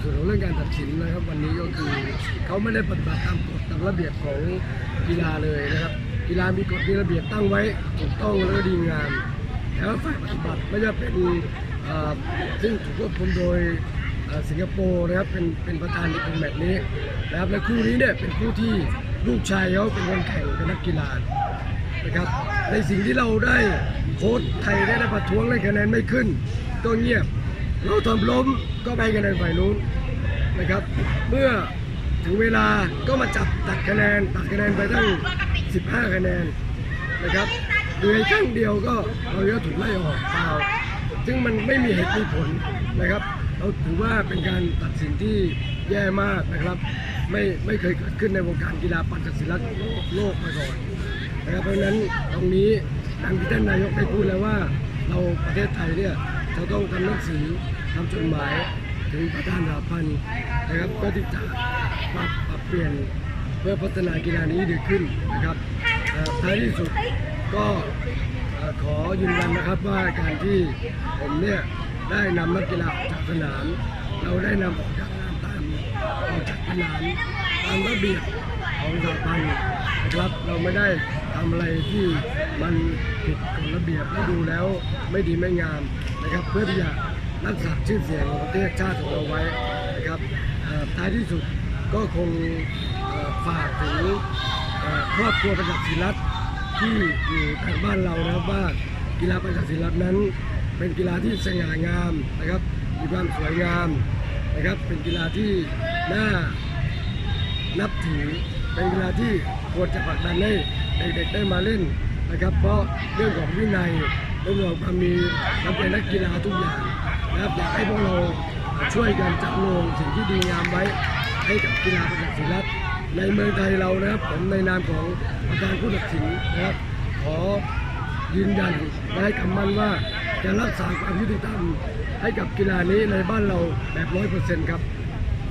ส่วนของเรื่องการตัดสินนะครับ วันนี้ก็คือเขาไม่ได้ปฏิบัติตามกฎตามระเบียบของกีฬาเลยนะครับกีฬามีกฎมีระเบียบตั้งไว้ถูกต้องแล้วก็ดีงามแต่ว่าฝ่ายปฏิบัติไม่ว่าเป็นซึ่งถูกควบคุมโดยสิงคโปร์นะครับเป็นเป็นประธานในกลุ่มแมตช์นี้นะครับและคู่นี้เนี่ยเป็นคู่ที่ลูกชายเขาเป็นคนแข่งเป็นนักกีฬานะครับในสิ่งที่เราได้โค้ชไทยได้ได้ประท้วงได้คะแนนไม่ขึ้นก็เงียบ เราทำล้มก็ไปคะแนนฝ่ายนู้นนะครับ เมื่อถึงเวลาก็มาจับตัดคะแนนตัดคะแนนไปตั้ง 15 คะแนนนะครับโดยครั้งเดียวก็เราก็ถูกไล่ออกฟาวซึ่งมันไม่มีเหตุมีผลนะครับ เราถือว่าเป็นการตัดสินที่แย่มากนะครับ ไม่ไม่เคยเกิดขึ้นในวงการกีฬาปั่นจักรศิลป์โลกโลกมาก่อนนะครับเพราะฉะนั้นตรงนี้ทางที่ท่านนายกได้พูดแล้วว่า เราประเทศไทยเนี่ยจะต้องทำหนังสือ ทำจดหมายถึงประธานสหพันธ์นะครับเพื่อที่จปรับปรับเปลี่ยนเพื่อพัฒนากีฬานี้ดีขึ้นนะครับท้ายที่สุดก็ขอยืนยันนะครับว่าการที่ผมเนี่ยได้นำนักกีฬาจากสนาม เราได้นำออกจากสนามตามออกจากสนามตามระเบียบของสถาบันนะครับเราไม่ได้ทำอะไรที่มันผิดกฎระเบียบและดูแล้วไม่ดีไม่งามนะครับเพื่อที่จะ รักษาชื่อเสียงของประเทศชาติของเราไว้นะครับท้ายที่สุดก็คงฝากถึงครอบครัวประจักษ์ศิลป์ที่อยู่ทางบ้านเรานะครับว่ากีฬาประจักษ์ศิลป์นั้น เป็นกีฬาที่สง่างามนะครับมีความสวยงามนะครับ เป็นกีฬาที่น่านับถือเป็นกีฬาที่ควรจะผลักดันให้เด็กๆได้มาเล่นนะครับ เพราะเรื่องของวินัยเรื่องของความมีน้ำใจนักกีฬาทุกอย่าง นะครับอยากให้พวกเราช่วยกันจับลงสิ่งที่ดีงามไว้ให้กับกีฬาประจักษ์ศิลป์ในเมืองไทยเรานะครับผมในนามของประธานผู้ตัดสินนะครับ ขอยืนยันและให้คำมั่นว่าจะรักษาความยุติธรรมให้กับกีฬานี้ในบ้านเราแบบร้อยเปอร์เซ็นต์ครับ